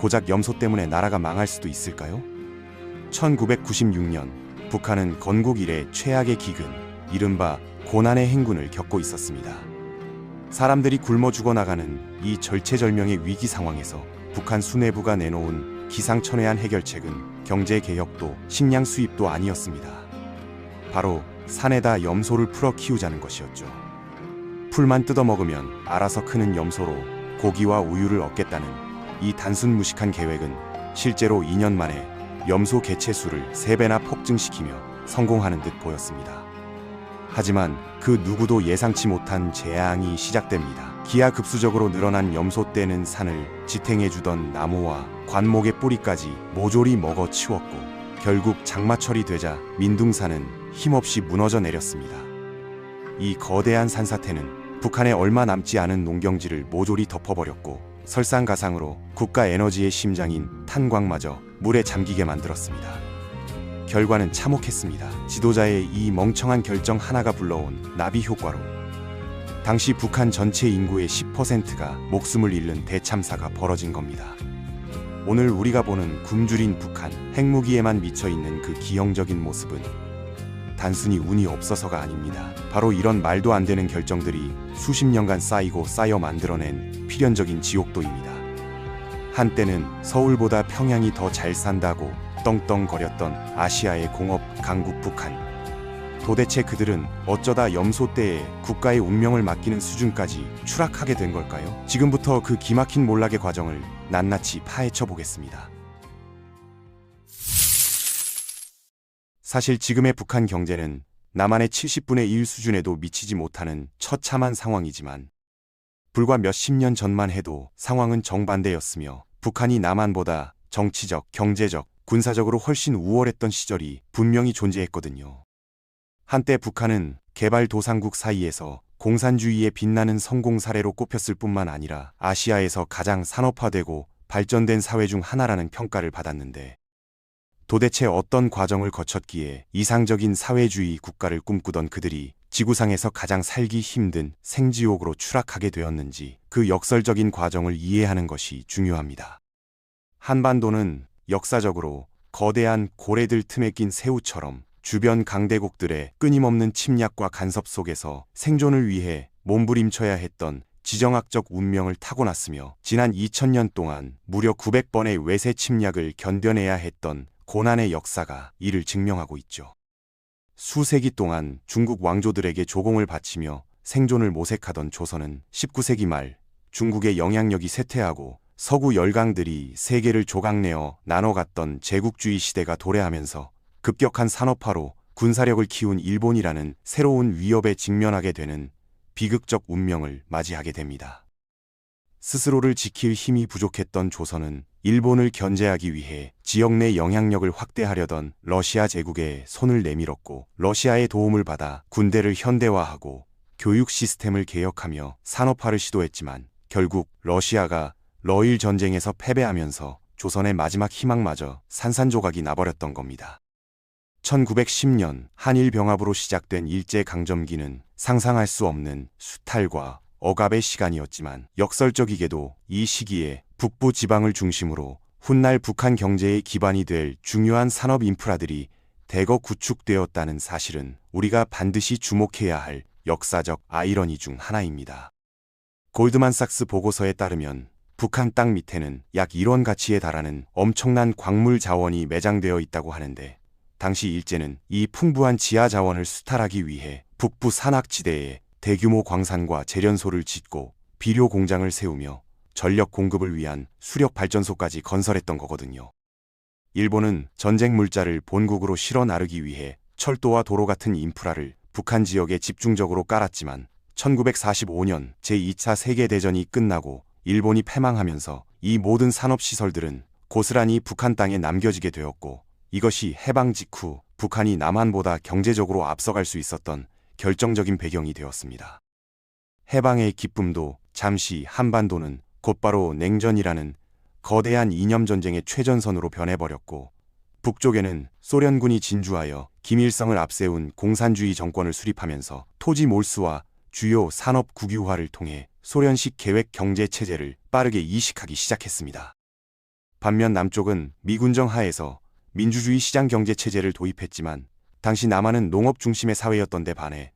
고작 염소 때문에 나라가 망할 수도 있을까요? 1996년 북한은 건국 이래 최악의 기근, 이른바 고난의 행군을 겪고 있었습니다. 사람들이 굶어 죽어나가는 이 절체절명의 위기 상황에서 북한 수뇌부가 내놓은 기상천외한 해결책은 경제 개혁도 식량 수입도 아니었습니다. 바로 산에다 염소를 풀어 키우자는 것이었죠. 풀만 뜯어 먹으면 알아서 크는 염소로 고기와 우유를 얻겠다는 이 단순 무식한 계획은 실제로 2년 만에 염소 개체 수를 3배나 폭증시키며 성공하는 듯 보였습니다. 하지만 그 누구도 예상치 못한 재앙이 시작됩니다. 기하급수적으로 늘어난 염소 떼는 산을 지탱해주던 나무와 관목의 뿌리까지 모조리 먹어 치웠고 결국 장마철이 되자 민둥산은 힘없이 무너져 내렸습니다. 이 거대한 산사태는 북한에 얼마 남지 않은 농경지를 모조리 덮어버렸고 설상가상으로 국가 에너지의 심장인 탄광마저 물에 잠기게 만들었습니다. 결과는 참혹했습니다. 지도자의 이 멍청한 결정 하나가 불러온 나비 효과로 당시 북한 전체 인구의 10%가 목숨을 잃는 대참사가 벌어진 겁니다. 오늘 우리가 보는 굶주린 북한 핵무기에만 미쳐 있는 그 기형적인 모습은 단순히 운이 없어서가 아닙니다. 바로 이런 말도 안 되는 결정들이 수십 년간 쌓이고 쌓여 만들어낸 필연적인 지옥도입니다. 한때는 서울보다 평양이 더 잘 산다고 떵떵거렸던 아시아의 공업 강국 북한. 도대체 그들은 어쩌다 염소떼에 국가의 운명을 맡기는 수준까지 추락하게 된 걸까요? 지금부터 그 기막힌 몰락의 과정을 낱낱이 파헤쳐 보겠습니다. 사실 지금의 북한 경제는 남한의 70분의 1 수준에도 미치지 못하는 처참한 상황이지만 불과 몇십 년 전만 해도 상황은 정반대였으며 북한이 남한보다 정치적, 경제적, 군사적으로 훨씬 우월했던 시절이 분명히 존재했거든요. 한때 북한은 개발도상국 사이에서 공산주의의 빛나는 성공 사례로 꼽혔을 뿐만 아니라 아시아에서 가장 산업화되고 발전된 사회 중 하나라는 평가를 받았는데 도대체 어떤 과정을 거쳤기에 이상적인 사회주의 국가를 꿈꾸던 그들이 지구상에서 가장 살기 힘든 생지옥으로 추락하게 되었는지 그 역설적인 과정을 이해하는 것이 중요합니다. 한반도는 역사적으로 거대한 고래들 틈에 낀 새우처럼 주변 강대국들의 끊임없는 침략과 간섭 속에서 생존을 위해 몸부림쳐야 했던 지정학적 운명을 타고났으며 지난 2000년 동안 무려 900번의 외세 침략을 견뎌내야 했던 고난의 역사가 이를 증명하고 있죠. 수세기 동안 중국 왕조들에게 조공을 바치며 생존을 모색하던 조선은 19세기 말 중국의 영향력이 쇠퇴하고 서구 열강들이 세계를 조각내어 나눠갔던 제국주의 시대가 도래하면서 급격한 산업화로 군사력을 키운 일본이라는 새로운 위협에 직면하게 되는 비극적 운명을 맞이하게 됩니다. 스스로를 지킬 힘이 부족했던 조선은 일본을 견제하기 위해 지역 내 영향력을 확대하려던 러시아 제국에 손을 내밀었고 러시아의 도움을 받아 군대를 현대화하고 교육 시스템을 개혁하며 산업화를 시도했지만 결국 러시아가 러일 전쟁에서 패배하면서 조선의 마지막 희망마저 산산조각이 나버렸던 겁니다. 1910년 한일 병합으로 시작된 일제 강점기는 상상할 수 없는 수탈과 억압의 시간이었지만 역설적이게도 이 시기에 북부 지방을 중심으로 훗날 북한 경제의 기반이 될 중요한 산업 인프라들이 대거 구축되었다는 사실은 우리가 반드시 주목해야 할 역사적 아이러니 중 하나입니다. 골드만삭스 보고서에 따르면 북한 땅 밑에는 약 1원 가치에 달하는 엄청난 광물 자원이 매장되어 있다고 하는데 당시 일제는 이 풍부한 지하 자원을 수탈하기 위해 북부 산악지대에 대규모 광산과 재련소를 짓고 비료 공장을 세우며 전력 공급을 위한 수력 발전소까지 건설했던 거거든요. 일본은 전쟁 물자를 본국으로 실어 나르기 위해 철도와 도로 같은 인프라를 북한 지역에 집중적으로 깔았지만 1945년 제2차 세계대전이 끝나고 일본이 패망하면서 이 모든 산업시설들은 고스란히 북한 땅에 남겨지게 되었고 이것이 해방 직후 북한이 남한보다 경제적으로 앞서갈 수 있었던 결정적인 배경이 되었습니다. 해방의 기쁨도 잠시 한반도는 곧바로 냉전이라는 거대한 이념 전쟁의 최전선으로 변해버렸고 북쪽에는 소련군이 진주하여 김일성을 앞세운 공산주의 정권을 수립하면서 토지 몰수와 주요 산업 국유화를 통해 소련식 계획 경제 체제를 빠르게 이식하기 시작했습니다. 반면 남쪽은 미군정 하에서 민주주의 시장 경제 체제를 도입했지만 당시 남한은 농업 중심의 사회였던 데 반해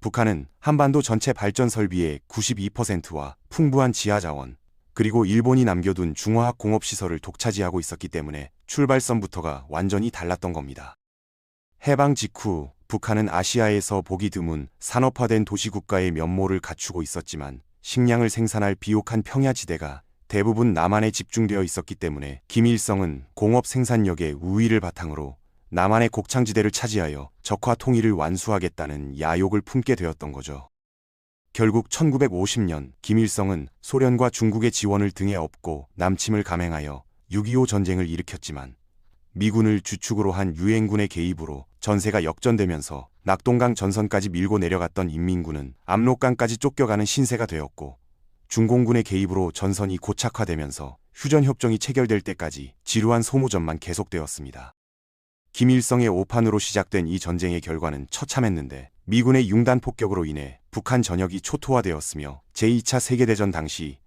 북한은 한반도 전체 발전 설비의 92%와 풍부한 지하 자원, 그리고 일본이 남겨둔 중화학 공업 시설을 독차지하고 있었기 때문에 출발선부터가 완전히 달랐던 겁니다. 해방 직후 북한은 아시아에서 보기 드문 산업화된 도시국가의 면모를 갖추고 있었지만 식량을 생산할 비옥한 평야지대가 대부분 남한에 집중되어 있었기 때문에 김일성은 공업 생산력의 우위를 바탕으로 남한의 곡창지대를 차지하여 적화 통일을 완수하겠다는 야욕을 품게 되었던 거죠. 결국 1950년 김일성은 소련과 중국의 지원을 등에 업고 남침을 감행하여 6.25 전쟁을 일으켰지만 미군을 주축으로 한 유엔군의 개입으로 전세가 역전되면서 낙동강 전선까지 밀고 내려갔던 인민군은 압록강까지 쫓겨가는 신세가 되었고 중공군의 개입으로 전선이 고착화되면서 휴전협정이 체결될 때까지 지루한 소모전만 계속되었습니다. 김일성의 오판으로 시작된 이 전쟁의 결과는 처참했는데 미군의 융단 폭격으로 인해 북한 전역이 초토화되었으며 제2차 세계대전 당시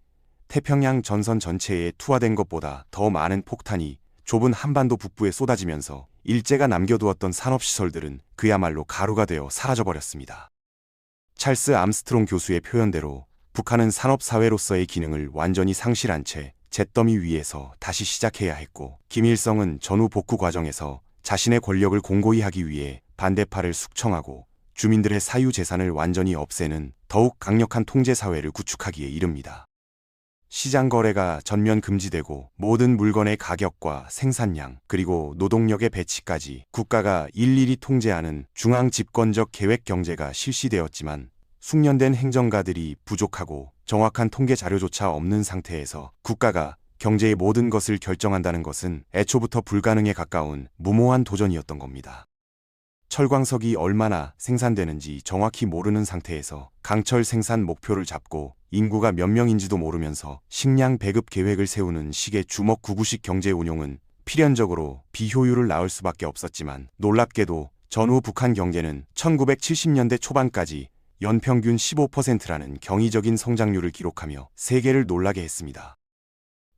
태평양 전선 전체에 투하된 것보다 더 많은 폭탄이 좁은 한반도 북부에 쏟아지면서 일제가 남겨두었던 산업시설들은 그야말로 가루가 되어 사라져버렸습니다. 찰스 암스트롱 교수의 표현대로 북한은 산업사회로서의 기능을 완전히 상실한 채 잿더미 위에서 다시 시작해야 했고 김일성은 전후 복구 과정에서 자신의 권력을 공고히 하기 위해 반대파를 숙청하고 주민들의 사유 재산을 완전히 없애는 더욱 강력한 통제 사회를 구축하기에 이릅니다. 시장 거래가 전면 금지되고 모든 물건의 가격과 생산량 그리고 노동력의 배치까지 국가가 일일이 통제하는 중앙 집권적 계획 경제가 실시되었지만 숙련된 행정가들이 부족하고 정확한 통계 자료조차 없는 상태에서 국가가 경제의 모든 것을 결정한다는 것은 애초부터 불가능에 가까운 무모한 도전이었던 겁니다. 철광석이 얼마나 생산되는지 정확히 모르는 상태에서 강철 생산 목표를 잡고 인구가 몇 명인지도 모르면서 식량 배급 계획을 세우는 식의 주먹 구구식 경제 운용은 필연적으로 비효율을 낳을 수밖에 없었지만 놀랍게도 전후 북한 경제는 1970년대 초반까지 연평균 15%라는 경이적인 성장률을 기록하며 세계를 놀라게 했습니다.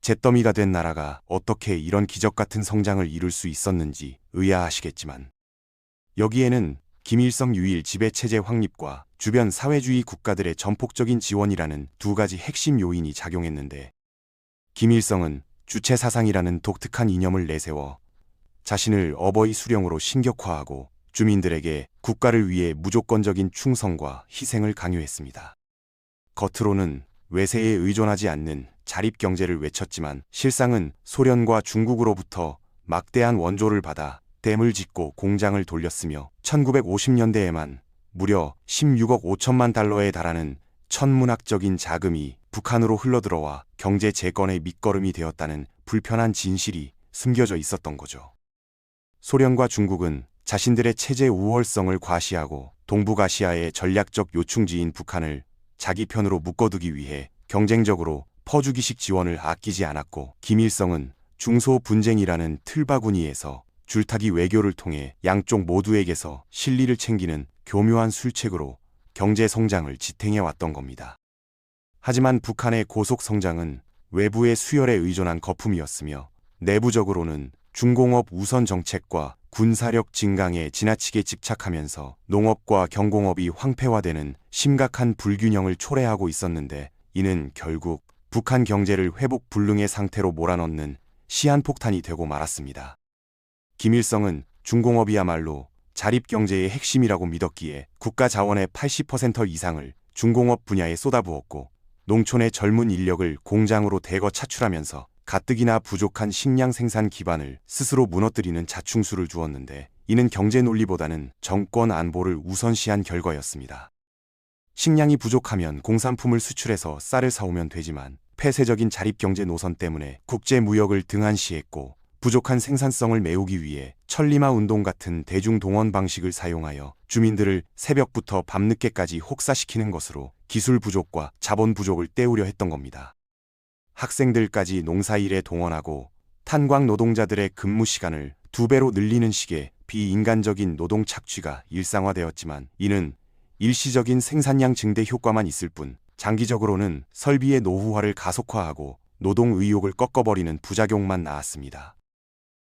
잿더미가 된 나라가 어떻게 이런 기적 같은 성장을 이룰 수 있었는지 의아하시겠지만 여기에는 김일성 유일 지배체제 확립과 주변 사회주의 국가들의 전폭적인 지원이라는 두 가지 핵심 요인이 작용했는데 김일성은 주체 사상이라는 독특한 이념을 내세워 자신을 어버이 수령으로 신격화하고 주민들에게 국가를 위해 무조건적인 충성과 희생을 강요했습니다. 겉으로는 외세에 의존하지 않는 자립 경제를 외쳤지만 실상은 소련과 중국으로부터 막대한 원조를 받아 댐을 짓고 공장을 돌렸으며 1950년대에만 무려 16억 5천만 달러에 달하는 천문학적인 자금이 북한으로 흘러들어와 경제 재건의 밑거름이 되었다는 불편한 진실이 숨겨져 있었던 거죠. 소련과 중국은 자신들의 체제 우월성을 과시하고 동북아시아의 전략적 요충지인 북한을 자기 편으로 묶어두기 위해 경쟁적으로 퍼주기식 지원을 아끼지 않았고 김일성은 중소 분쟁이라는 틀바구니에서 줄타기 외교를 통해 양쪽 모두에게서 실리를 챙기는 교묘한 술책으로 경제 성장을 지탱해 왔던 겁니다. 하지만 북한의 고속 성장은 외부의 수혈에 의존한 거품이었으며 내부적으로는 중공업 우선 정책과 군사력 증강에 지나치게 집착하면서 농업과 경공업이 황폐화되는 심각한 불균형을 초래하고 있었는데 이는 결국 북한 경제를 회복 불능의 상태로 몰아넣는 시한폭탄이 되고 말았습니다. 김일성은 중공업이야말로 자립경제의 핵심이라고 믿었기에 국가 자원의 80% 이상을 중공업 분야에 쏟아부었고 농촌의 젊은 인력을 공장으로 대거 차출하면서 가뜩이나 부족한 식량 생산 기반을 스스로 무너뜨리는 자충수를 주었는데 이는 경제 논리보다는 정권 안보를 우선시한 결과였습니다. 식량이 부족하면 공산품을 수출해서 쌀을 사오면 되지만 폐쇄적인 자립경제 노선 때문에 국제무역을 등한시했고 부족한 생산성을 메우기 위해 천리마 운동 같은 대중동원 방식을 사용하여 주민들을 새벽부터 밤늦게까지 혹사시키는 것으로 기술 부족과 자본 부족을 때우려 했던 겁니다. 학생들까지 농사일에 동원하고 탄광 노동자들의 근무 시간을 두 배로 늘리는 식의 비인간적인 노동 착취가 일상화되었지만 이는 일시적인 생산량 증대 효과만 있을 뿐 장기적으로는 설비의 노후화를 가속화하고 노동 의욕을 꺾어버리는 부작용만 나왔습니다.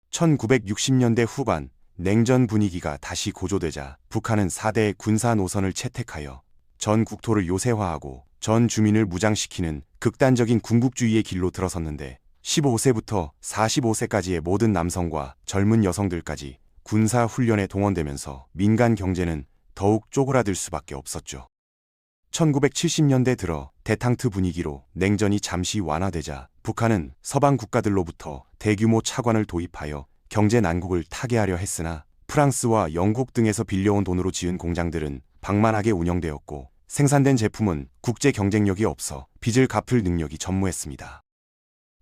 1960년대 후반 냉전 분위기가 다시 고조되자 북한은 4대 군사 노선을 채택하여 전 국토를 요새화하고 전 주민을 무장시키는 극단적인 군국주의의 길로 들어섰는데 15세부터 45세까지의 모든 남성과 젊은 여성들까지 군사 훈련에 동원되면서 민간 경제는 더욱 쪼그라들 수밖에 없었죠. 1970년대 들어 대탕트 분위기로 냉전이 잠시 완화되자 북한은 서방 국가들로부터 대규모 차관을 도입하여 경제 난국을 타개하려 했으나 프랑스와 영국 등에서 빌려온 돈으로 지은 공장들은 방만하게 운영되었고 생산된 제품은 국제 경쟁력이 없어 빚을 갚을 능력이 전무했습니다.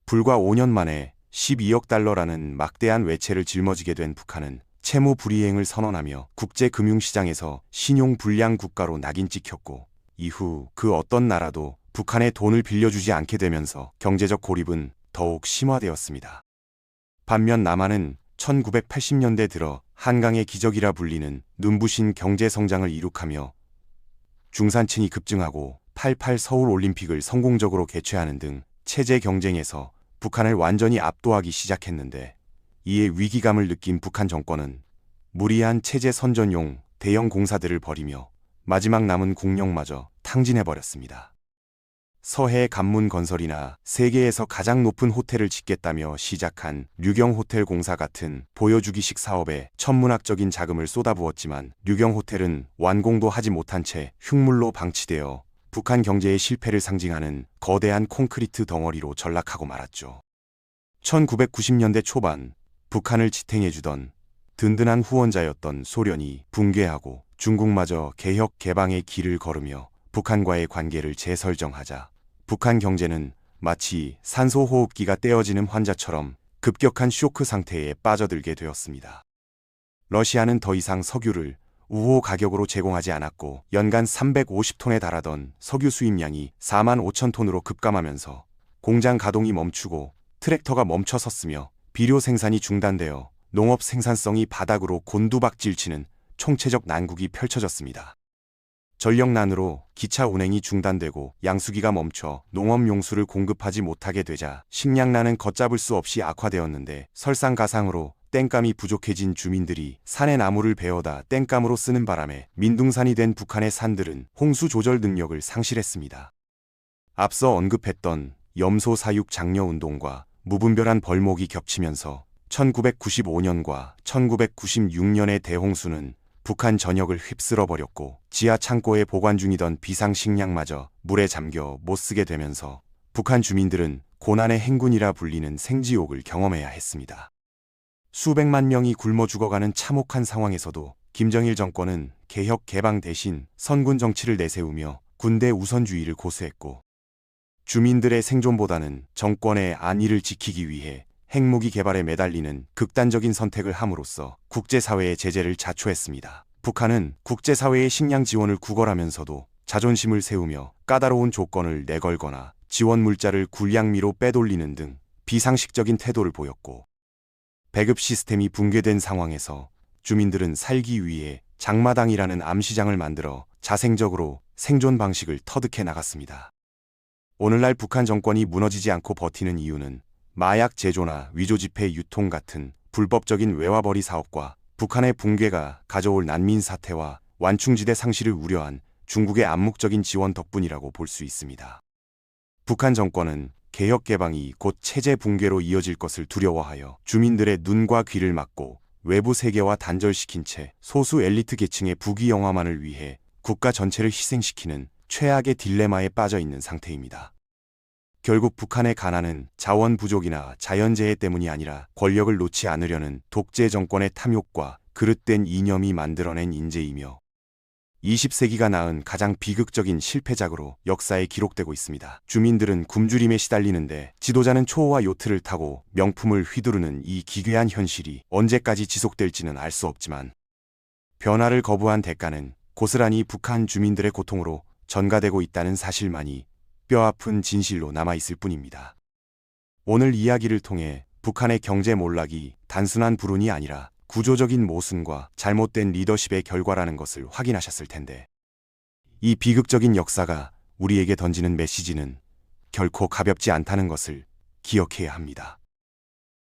불과 5년 만에 12억 달러라는 막대한 외채를 짊어지게 된 북한은 채무 불이행을 선언하며 국제 금융시장에서 신용 불량 국가로 낙인 찍혔고 이후 그 어떤 나라도 북한에 돈을 빌려주지 않게 되면서 경제적 고립은 더욱 심화되었습니다. 반면 남한은 1980년대 들어 한강의 기적이라 불리는 눈부신 경제 성장을 이룩하며 중산층이 급증하고 88 서울 올림픽을 성공적으로 개최하는 등 체제 경쟁에서 북한을 완전히 압도하기 시작했는데 이에 위기감을 느낀 북한 정권은 무리한 체제 선전용 대형 공사들을 벌이며 마지막 남은 국력마저 탕진해버렸습니다. 서해 관문 건설이나 세계에서 가장 높은 호텔을 짓겠다며 시작한 류경 호텔 공사 같은 보여주기식 사업에 천문학적인 자금을 쏟아부었지만 류경 호텔은 완공도 하지 못한 채 흉물로 방치되어 북한 경제의 실패를 상징하는 거대한 콘크리트 덩어리로 전락하고 말았죠. 1990년대 초반 북한을 지탱해주던 든든한 후원자였던 소련이 붕괴하고 중국마저 개혁 개방의 길을 걸으며 북한과의 관계를 재설정하자 북한 경제는 마치 산소호흡기가 떼어지는 환자처럼 급격한 쇼크 상태에 빠져들게 되었습니다. 러시아는 더 이상 석유를 우호 가격으로 제공하지 않았고 연간 350톤에 달하던 석유 수입량이 4만 5천 톤으로 급감하면서 공장 가동이 멈추고 트랙터가 멈춰 섰으며 비료 생산이 중단되어 농업 생산성이 바닥으로 곤두박질치는 총체적 난국이 펼쳐졌습니다. 전력난으로 기차 운행이 중단되고 양수기가 멈춰 농업 용수를 공급하지 못하게 되자 식량난은 걷잡을 수 없이 악화되었는데 설상가상으로 땡감이 부족해진 주민들이 산의 나무를 베어다 땡감으로 쓰는 바람에 민둥산이 된 북한의 산들은 홍수 조절 능력을 상실했습니다. 앞서 언급했던 염소 사육 장려 운동과 무분별한 벌목이 겹치면서 1995년과 1996년의 대홍수는 북한 전역을 휩쓸어 버렸고 지하 창고에 보관 중이던 비상식량마저 물에 잠겨 못 쓰게 되면서 북한 주민들은 고난의 행군이라 불리는 생지옥을 경험해야 했습니다. 수백만 명이 굶어 죽어가는 참혹한 상황에서도 김정일 정권은 개혁 개방 대신 선군 정치를 내세우며 군대 우선주의를 고수했고 주민들의 생존보다는 정권의 안위를 지키기 위해 핵무기 개발에 매달리는 극단적인 선택을 함으로써 국제사회의 제재를 자초했습니다. 북한은 국제사회의 식량 지원을 구걸하면서도 자존심을 세우며 까다로운 조건을 내걸거나 지원 물자를 굴량미로 빼돌리는 등 비상식적인 태도를 보였고 배급 시스템이 붕괴된 상황에서 주민들은 살기 위해 장마당이라는 암시장을 만들어 자생적으로 생존 방식을 터득해 나갔습니다. 오늘날 북한 정권이 무너지지 않고 버티는 이유는 마약 제조나 위조 지폐 유통 같은 불법적인 외화벌이 사업과 북한의 붕괴가 가져올 난민 사태와 완충지대 상실을 우려한 중국의 암묵적인 지원 덕분이라고 볼 수 있습니다. 북한 정권은 개혁 개방이 곧 체제 붕괴로 이어질 것을 두려워하여 주민들의 눈과 귀를 막고 외부 세계와 단절시킨 채 소수 엘리트 계층의 부귀 영화만을 위해 국가 전체를 희생시키는 최악의 딜레마에 빠져 있는 상태입니다. 결국 북한의 가난은 자원 부족이나 자연재해 때문이 아니라 권력을 놓지 않으려는 독재 정권의 탐욕과 그릇된 이념이 만들어낸 인재이며 20세기가 낳은 가장 비극적인 실패작으로 역사에 기록되고 있습니다. 주민들은 굶주림에 시달리는데 지도자는 초호와 요트를 타고 명품을 휘두르는 이 기괴한 현실이 언제까지 지속될지는 알 수 없지만 변화를 거부한 대가는 고스란히 북한 주민들의 고통으로 전가되고 있다는 사실만이 뼈아픈 진실로 남아있을 뿐입니다. 오늘 이야기를 통해 북한의 경제 몰락이 단순한 불운이 아니라 구조적인 모순과 잘못된 리더십의 결과라는 것을 확인하셨을 텐데 이 비극적인 역사가 우리에게 던지는 메시지는 결코 가볍지 않다는 것을 기억해야 합니다.